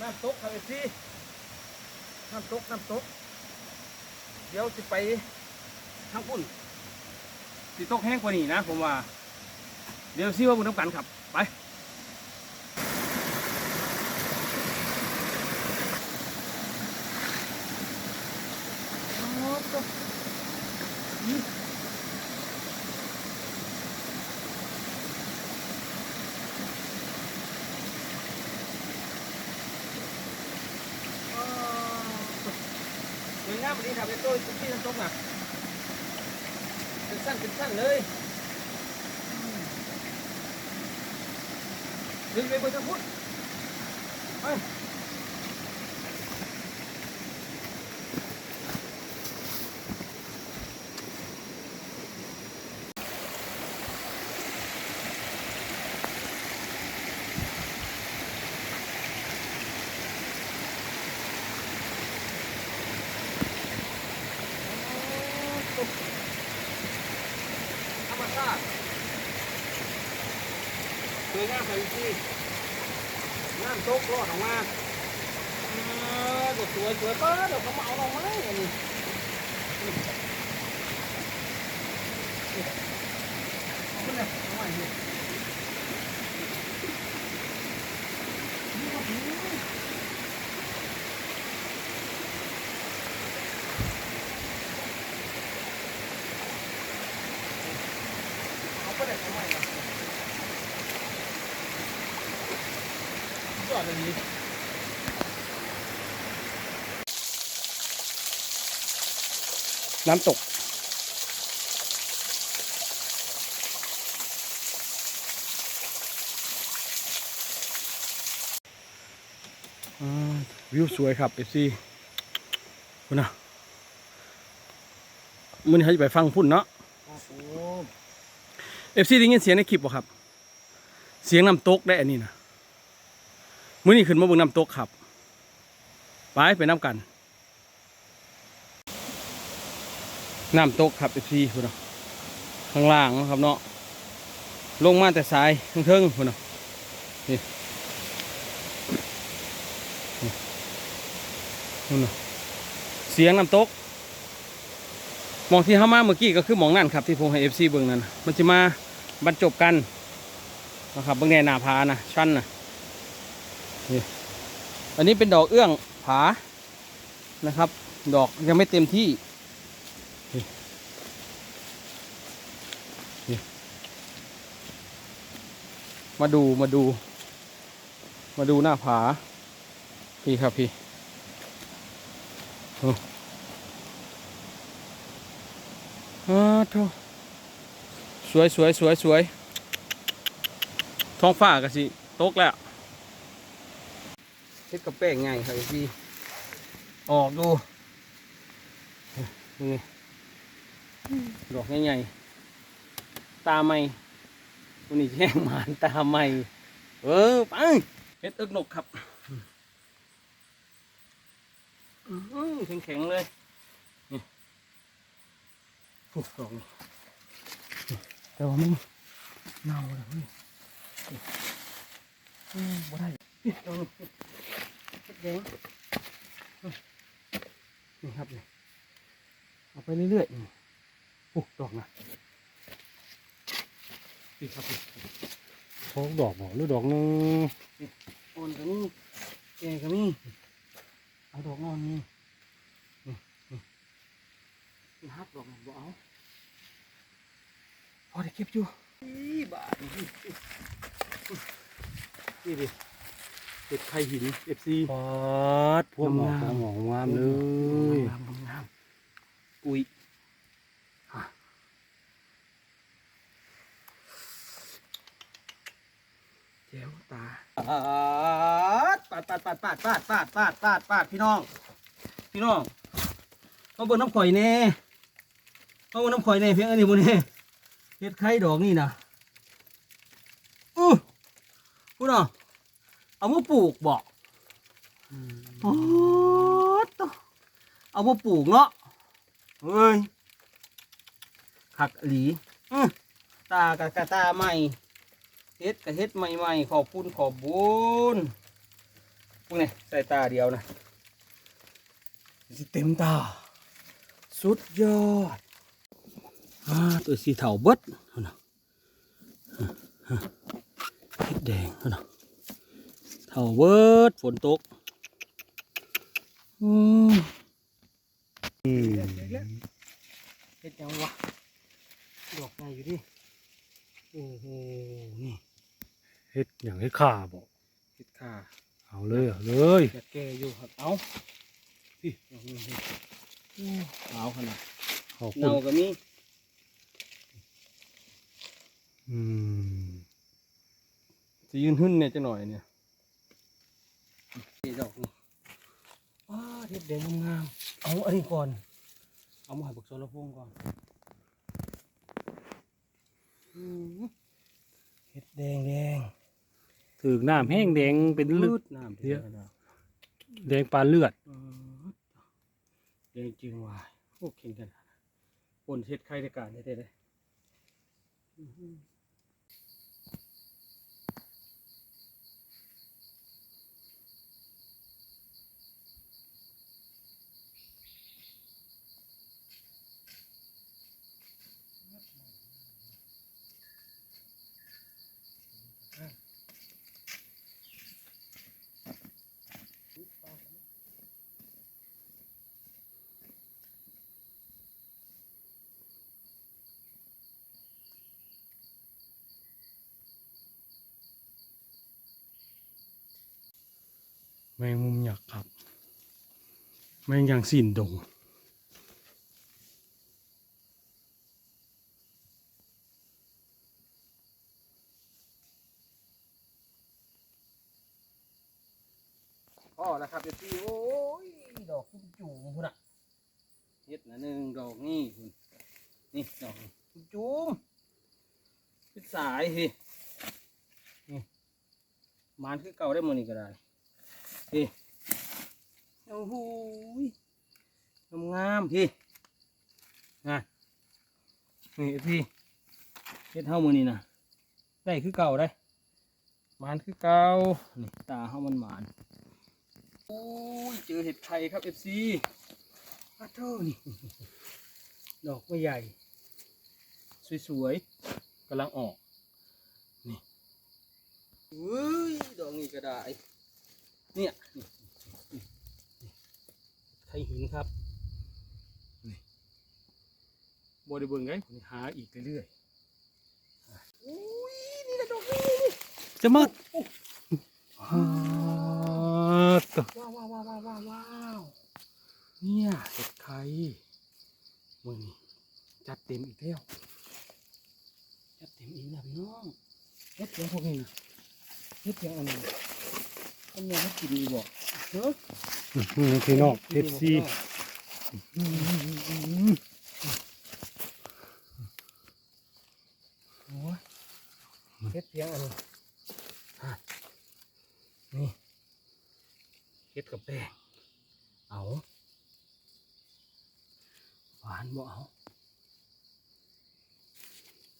น้ำตกครับเอฟซีน้ำตกน้ำตก เดี๋ยวจะไปทางพุ่นสิตกแห้งกว่านี้นะ ผมว่า เดี๋ยวซิว่าบุญน้ำกันครับ ไป วยงามวันนี้ครับเป็นต้นที่น้ำตกน่ะเป็นสั้นเป็นสั้นเลยดึงไปบนทางพุทธไปธรรมชาติ สวยงามครับพี่น้ำตกรอดออกมาเออเดี๋ยวสวยสวยป้าเดี๋ยวเขามาเอาลงมาเลยอันนี้นี่นี่เอาขึ้นเลยเอาใหม่ดินี่ก็ดีเอาไปเลยเอาใหม่ก่อน ยอดเลยนี่น้ำตกอ่าวิวสวยครับเอฟซีคุณนะมันเขาจะไปฟังพุ่นเนาะเอฟซีได้ยินเสียงในคลิปบ่ครับ เสียงน้ำตกได้อันนี้นะ มื่อนี้ขึ้นมาบิ่งน้ำตกครับ ไปไปน้ำกัน น้ำตกครับเอฟซีคุณเนาะข้างล่างนะครับเนาะ ลงมาแต่สายเทิงๆคุณเนาะนี่นี่นู่นเนาะเสียงน้ำตกมองที่เข้ามาเมื่อกี้ก็คือมองนั่นครับที่ผมให้เอฟซีเบิ่งนั่นน่ะมันจะมาบรรจบกันนะครับเบื้องแนหน้าผานะชั้นนะ นี่อันนี้เป็นดอกเอื้องผานะครับ ดอกยังไม่เต็มที่มาดูมาดู มาดูหน้าผา พี่ครับพี่โอ้อาโถสวยสวยสวยสวยท้องฟ้าก็สิ ตกแล้ว ดกระแป้งไงครับพี่ออกดูนี่ดอกใหญ่ๆตาไม่วันนี้แย่งหมานตาใหม่เออไปเฮ็ดอิกนกครับแข็งแข็งๆเลยนี่ปุ๊บลองแต่ว่ามันเน่าเลยเฮ้ยอืมบ่ได้นี่ลองนี่เฮ็ด แดงนี่ครับนี่เอาไปเรื่อยๆนี่ปุ๊บดอกนะนี่ครับนี่พกดอกบ่หรือดอกหนึงอ่อนก็มีแก่ก็มีเอาดอกอ่อนนี่นี่นี่นี่ฮักดอกนั่นบ่เอาพอได้เก็บอยู่อีบาทนี่นี่ดิ เห็ดไข่หินเอฟซีปอดพวกหมอกงามหมอกงามเลยงามงามกุยฮะแจ๋วตาปาดปาดปาดปาดปาดปาดปาดปาดปาดพี่น้อง พี่น้องเขาเบิ่งน้ำข่อยแน่เขาเบิ่งน้ำข่อยแน่เพียงอันนี้บุนี่เฮ็ดไข่ดอกนี่นะอู้พูดเนาะ เอามาปลูกบอกโอ้ตะเอามาปลูกเนาะเฮ้ยขักอีหลีอื้อตากะกะตาใหม่เฮ็ดกะเฮ็ดใหม่ๆขอบคุณขอบบุญพวกนี้ใส่ตาเดียวนะสิเต็มตา สุดยอดอ่าตัวสีเถาเบิดเอานะฮะฮะเห็ดแดงเอานะเถาเบิดฝนตกอืมอืมเห็ดยังวะดอกใหญ่อยู่ดิโอ้โหนี่เฮ็ดอย่างให้ข้าบอกเห็ดข่าเอาเลยเอาเลยเห็ดแก่อยู่ครับเอาพี่ดอกนี้พี่โอ้เอาขนาดขอบคุเนาณก็มีอืมจะยืนหึ่นเนี่ยจะหน่อยเนี่ย นี่ดอกว้าเห็ดแดงงามเอาอันนี้ก่อน เอามาให้บักโซลพงก่อนเห็ดแดงแดงถึงน้ำแห้งแดงเป็นเลือดน้ำเยอะแดงปลาเลือดแดงจริงว่ะโอ้เข่งกันปนเห็ดไข่ในการได้เลย แมงมุมหยักษ์ครับ แมงอย่างสินดงพ่อแล้วครับเดี๋ยวพี่โอ้ยดอกจุ่มจุ่มพุ่นอะเฮ็ดนะหนึ่งดอกนี่พุ่นนี่ดอกจุ่มจุ่มเป็นสายสินี่มานคือเก่าได้หมดนี่ก็ได้ พี่โอ้โหยงามพี่นะนี่พี่เฮ็ดเท่ามือนี่นะได้คือเก่าได้มานคือเก่านี่ตาเฮามันหมานโอ้ยเจอเห็ดไข่ครับเอฟซีอาเท่านี่ดอกไม่ใหญ่ สวยๆกำลังออก นี่เว้ยดอกนี้ก็ได้ เนี่ยไข่หินครับนี่บริเบิงไงหาอีกเรื่อยๆอุ้ยนี่แหละดอกนี่จะมาว้าวว้าวว้าวว้าวว้าวเนี่ยเห็ดไข่มือนี่จัดเต็มอีกแล้วจัดเต็มอีกแล้วพี่น้องเฮ็ดเพียงพวกนี้นะเฮ็ดเพียงอันนี้ อันนี้ให้กินดีบ่เฮ้ยอืมพี่น้องเอฟซีโอ้ยเฮ็ดเพียงอันนี้อะนี่เฮ็ดกับแป้งเอาหวานบ่เอา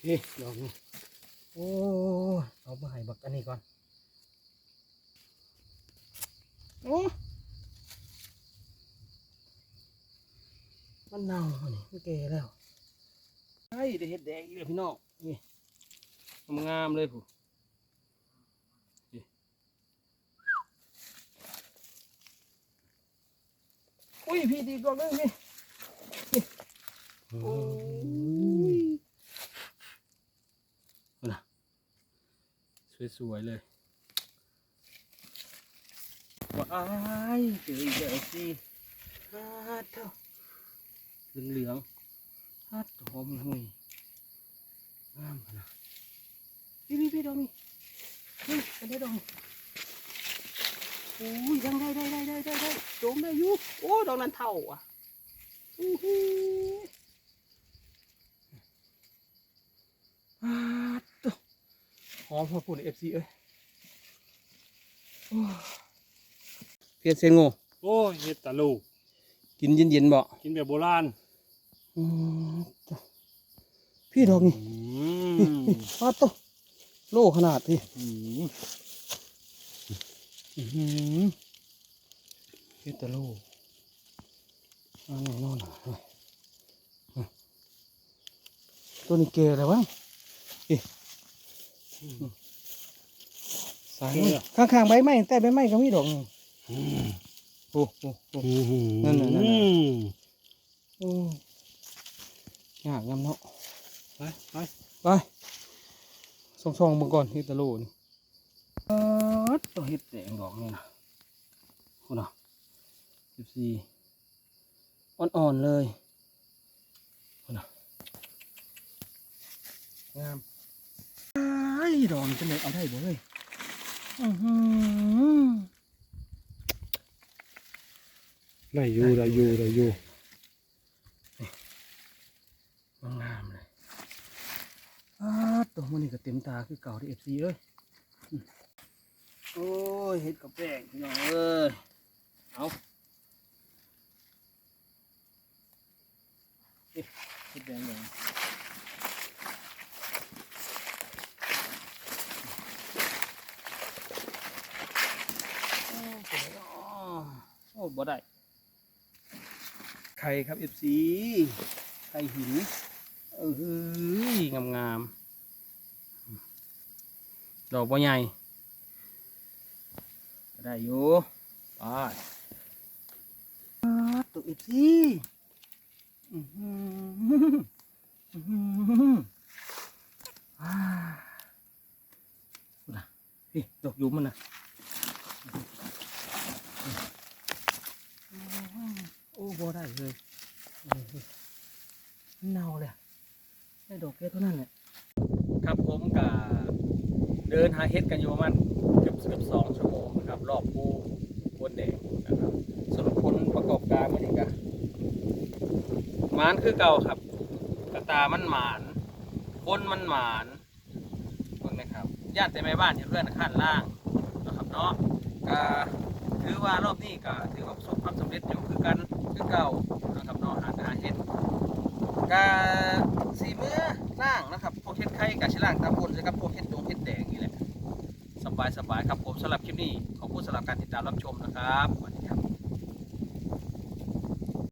เฮ้ยดอกนี้โอ้ยเอามาให้บักอันนี้ก่อน โอ้มันเน่าอันนี้มันแก่แล้วใช่ได้เห็ดแดงอีกแล้วพี่น้องนี่งามๆเลยผู้นี่อุ้ยพี่ดีกว่าเลยนี่โอ้ยเอานะสวยๆเลย ว้ายเจออีกแล้วสิฮัดเท่าเหลืองฮัดหอมหุยงามขนาดพี่พี่พี่ดอกนี่เฮ้ยกันได้ดอกนี่โอ้ยยังได้ได้ได้ได้ได้ได้โจมได้อยู่โอ้ดอกนั้นเท่าอะอู้หูฮัดเท่าหอมพอปุ่นเอฟซีเอ้ยโอ้ย เพียนเซนโง่โอ้ยเฮ็ดตะลูกินเย็นๆบ่กินแบบโบราณอืมจ้ะพี่ดอกนี่อืมปาดโตโลขนาดพี่อืมอื้อหือเฮดตาโลอันไหนนอนอะเฮ้ยเฮ้ยตัวนี้เกลอะไรวะอีสายนี่ข้างๆใบไม้แต่ใบไม้ก็มีดอกนี่โอ้ โหโอ้โหนั่นน่ะนั่นน่ะโอ้ยากงำเนาะไปไปไปส่องๆมาก่อนเฮดตาโลนี่เออตัวเห็ดแดงดอกนี่นะคุณอะสิบสี่อ่อนๆเลยคุณอะงามไอ้ดอกมันจะเลยเอาได้บ่เฮ้ยอื้อหือ ได้อยู่ได้อยู่ได้อยู่งามเลยอ้าตัวมันนี่ก็เต็มตาคือเก่าที่เอฟซีเอ้ยอืมโอ้ยเห็ดกับแป้งพี่น้องเอ้ยเอาเอ๊ะเห็ดแดงแดงโอ้เจ๋งอะโอ้บ่ได้ ไข่ครับเอฟซีไข่หินเอองามงามๆดอกบัวใหญ่ก็ได้อยู่ไปตัวเอฟซีอื้อหืออื้อหืออ่าดูนะนี่ดอกยุมมันนะโอ้ บ่ได้เลยเออเน่าเลยได้ดอกแค่เท่านั้นแหละครับผมกับเดินหาเฮ็ดกันอยู่ประมาณเกือบเกือบสองชั่วโมงนะครับ รอบภูบนแดงนะครับสรุปผลประกอบการมันนี่กะหมานคือเก่าครับกระตามันหมานคนมันหมานเบิ่งนะครับญาติแต่แม่บ้านอยู่เพื่อนขั้นล่างนะครับเนาะก็ ถือว่ารอบนี้ก็ถือว่าประสบความสำเร็จอยู่คือกันคือเก่านะครับเนาะหาหาเห็ดกาสีมือล่างนะครับพวกเห็ดไข่กับชิล่างตามบนนะครับพวกเห็ดดงเห็ดแดงนี่แหละสบายสบายครับผมสำหรับคลิปนี้ขอบคุณสำหรับการติดตามรับชมนะครับ